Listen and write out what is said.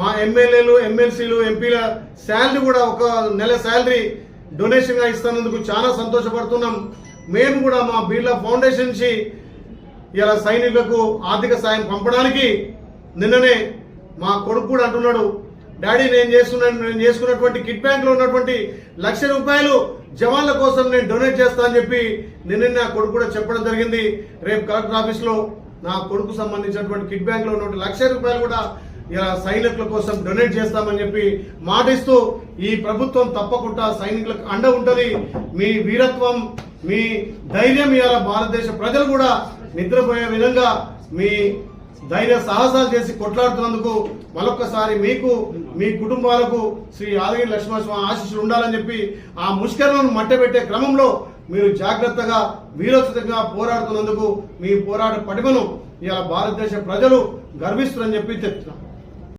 మా ఎమ్మెల్యేలు ఎమ్మెల్సీలు ఎంపీల శాలరీ కూడా ఒక నెల శాలరీ డొనేషన్గా ఇస్తున్నందుకు చాలా సంతోషపడుతున్నాం. మేము కూడా మా బిర్లా ఫౌండేషన్ నుంచి ఇలా సైనికులకు ఆర్థిక సాయం పంపడానికి నిన్ననే మా కొడుకు కూడా అంటున్నాడు డాడీ నేను చేస్తున్నాను నేను చేసుకున్నటువంటి కిట్ బ్యాంక్లో ఉన్నటువంటి లక్ష రూపాయలు జవాన్ల కోసం నేను డొనేట్ చేస్తా అని చెప్పి నిన్న నా కొడుకు కూడా చెప్పడం జరిగింది. రేపు కలెక్టర్ ఆఫీస్లో నా కొడుకు సంబంధించినటువంటి కిట్ బ్యాంక్లో ఉన్నటువంటి లక్ష రూపాయలు కూడా ఇలా సైనికుల కోసం డొనేట్ చేస్తామని చెప్పి మాటిస్తూ ఈ ప్రభుత్వం తప్పకుండా సైనికులకు అండ ఉంటుంది. మీ వీరత్వం మీ ధైర్యం ఇవాళ భారతదేశ ప్రజలు కూడా నిద్రపోయే విధంగా మీ ధైర్య సాహసాలు చేసి కొట్లాడుతున్నందుకు మరొకసారి మీకు మీ కుటుంబాలకు శ్రీ యాదగిరి లక్ష్మణస్వామి ఆశీస్సులు ఉండాలని చెప్పి ఆ ముష్కరణను మట్టబెట్టే క్రమంలో మీరు జాగ్రత్తగా వీరోచితంగా పోరాడుతున్నందుకు మీ పోరాట పటిమను ఇవాళ భారతదేశ ప్రజలు గర్విస్తున్నారని చెప్పి చెప్తున్నాం.